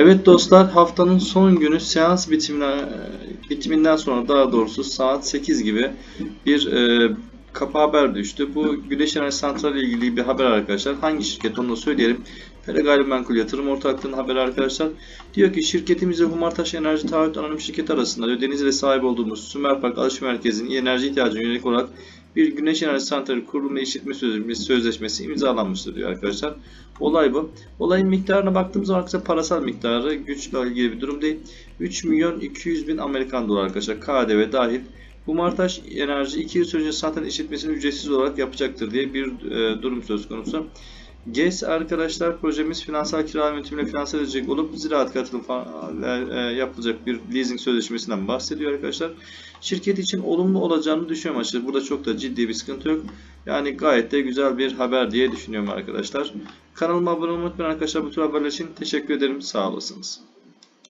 Evet dostlar haftanın son günü seans bitimine, bitiminden sonra daha doğrusu saat 8 gibi bir e, kapı haber düştü. Bu Güneş Enerji Santrali ile ilgili bir haber arkadaşlar. Hangi şirket onu da söyleyelim. Fere Gayrimenkul Yatırım Ortaklığı'nın haberi arkadaşlar. Diyor ki şirketimizle Humartaş Enerji Taahhüt Anonim Şirketi arasında diyor, Denizli'de sahip olduğumuz Sümer Park Alışveriş Merkezi'nin enerji ihtiyacına yönelik olarak bir güneş enerji santrali kurulum ve işletme sözleşmesi, sözleşmesi imzalanmıştır diyor arkadaşlar. Olay bu. Olayın miktarına baktığımız zaman arkadaşlar parasal miktarı güçle ilgili bir durum değil. 3 milyon 200 bin Amerikan dolar arkadaşlar KDV dahil. Bu Martaş Enerji 2 yıl sürecince santral işletmesini ücretsiz olarak yapacaktır diye bir e, durum söz konusu. GES arkadaşlar projemiz finansal kiralama yönetimiyle finanse edilecek olup ziraat katılım e, e, yapılacak bir leasing sözleşmesinden bahsediyor arkadaşlar. Şirket için olumlu olacağını düşünüyorum açıkçası. Burada çok da ciddi bir sıkıntı yok. Yani gayet de güzel bir haber diye düşünüyorum arkadaşlar. Kanalıma abone olmayı unutmayın arkadaşlar. Bu tür haberler için teşekkür ederim. Sağ olasınız.